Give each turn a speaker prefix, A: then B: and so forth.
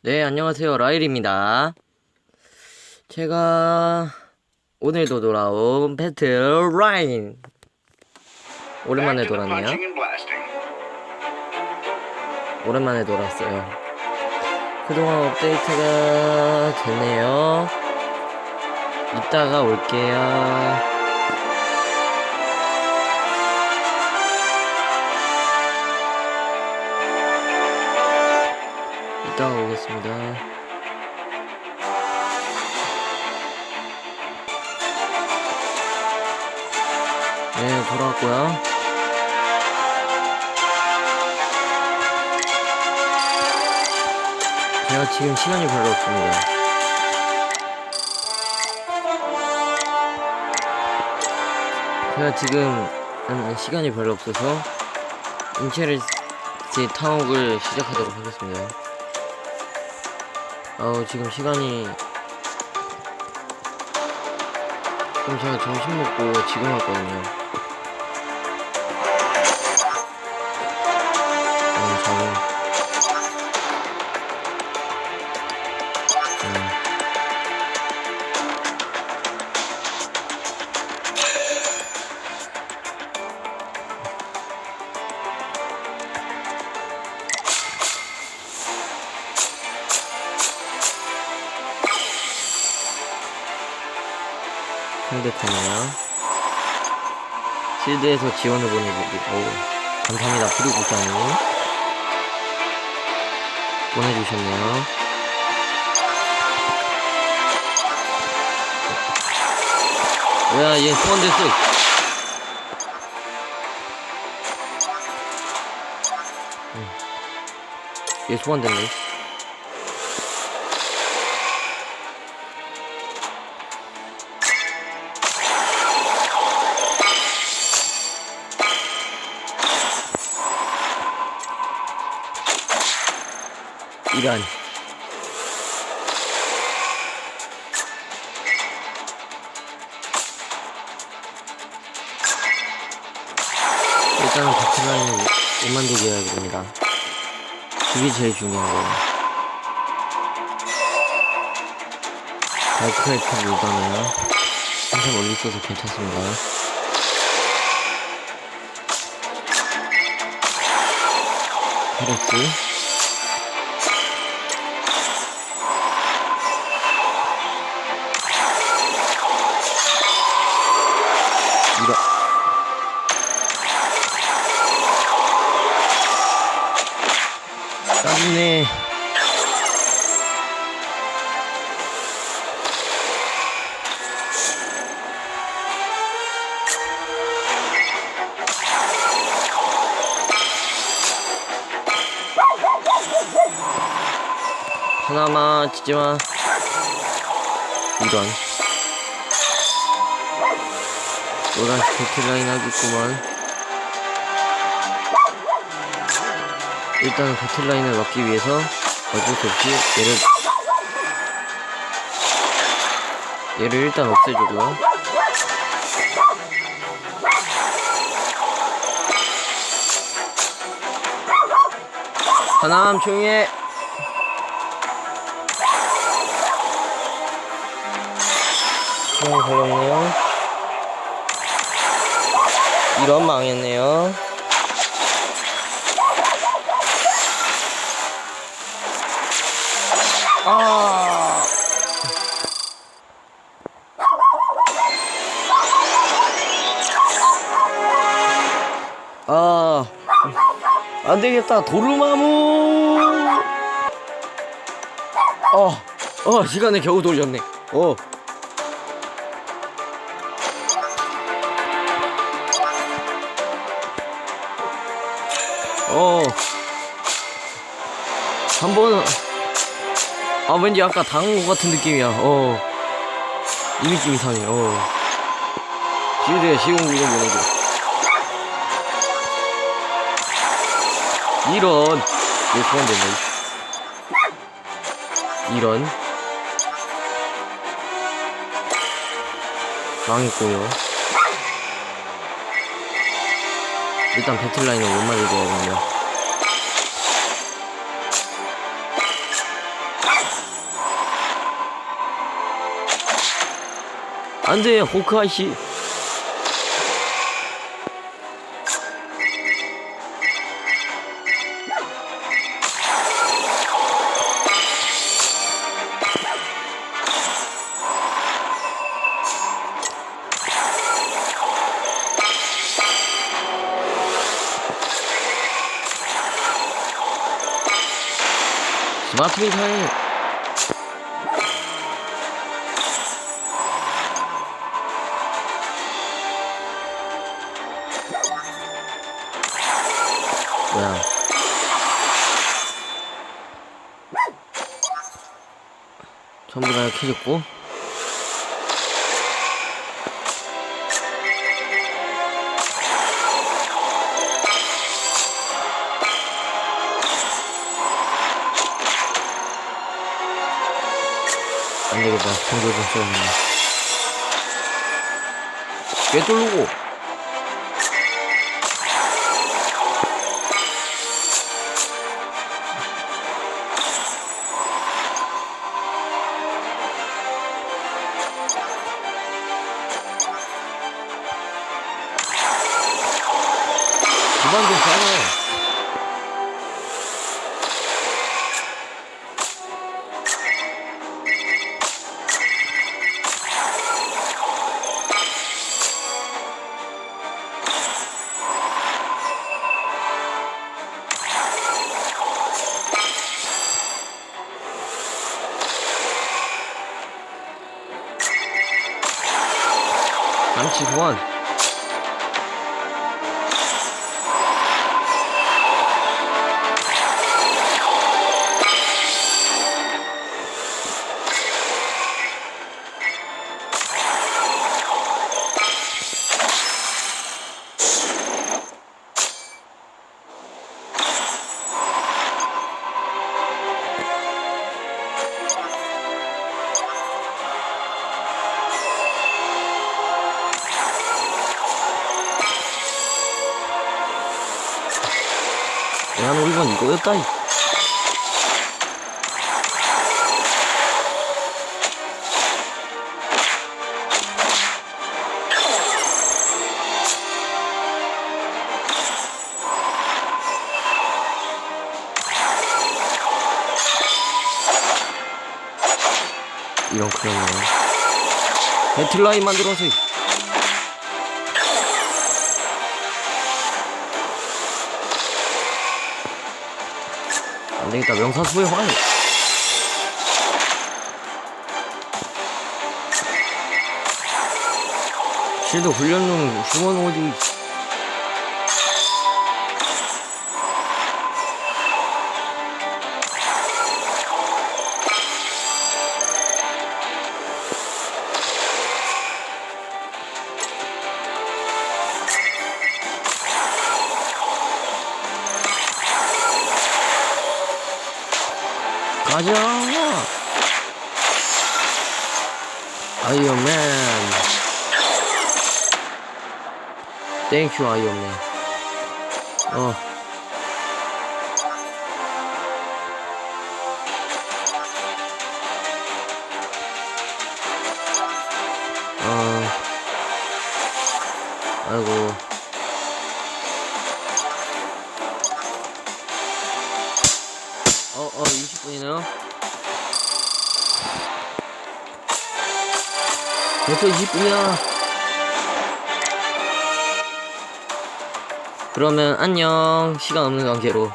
A: 네, 안녕하세요. 라일입니다. 제가 오늘도 돌아온 배틀 라인. 오랜만에 돌았네요. 오랜만에 돌았어요. 그동안 업데이트가 됐네요. 이따가 올게요. 이따가 오겠습니다. 네, 돌아왔고요. 제가 지금 시간이 별로 없습니다. 제가 지금 음, 시간이 별로 없어서 인체를 제 탕옥을 시작하도록 하겠습니다. 어 지금 시간이 그럼 제가 점심 먹고 지금 왔거든요. 상대편이요. 실드에서 지원을 보내주고, 오, 감사합니다. 부르국장님. 보내주셨네요. 뭐야, 얘 소원됐어. 응. 얘 소원됐네. 이런. 일단은 바트라인을 못 만들게 해야 됩니다. 그게 제일 중요한 거예요. 발크래프 물건은 항상 멀리 있어서 괜찮습니다. 카레스 하나만 치지마 이런. 노란색 배틀라인 하겠구만. 일단은 배틀라인을 막기 위해서 어쩔 수 없이 얘를 얘를 일단 없애주고요. 하나만 조용히 해 시간이 걸렸네요 이런 망했네요 아. 아. 안 되겠다. 도루마무. 어. 어, 시간을 겨우 돌렸네. 어. 어. 한 번 아 왠지 아까 당한 것 같은 느낌이야. 어. 이미 좀 이상해 어. 실드에 시공 구경 보내줘 이런. 왜 소환됐네. 이런. 망했고요 일단 배틀라인을 못 맞을 거거든요. 안 돼, 호크아이씨. 마트 미사일 뭐야. 전부 다 켜졌고 안되겠다 공격 좀 써야겠네 꽤 뚫고. 그만 좀 싸워 장치 너 이건 이거였다. 이. 이런 거. 배틀라인 만들어서. 안 되겠다. 명사수의 활. 실드 훈련용 휴먼 오디. 가자! 아이언맨. 땡큐, 아이언맨. 어. 어. 벌써 20분이야. 그러면 안녕. 시간 없는 관계로.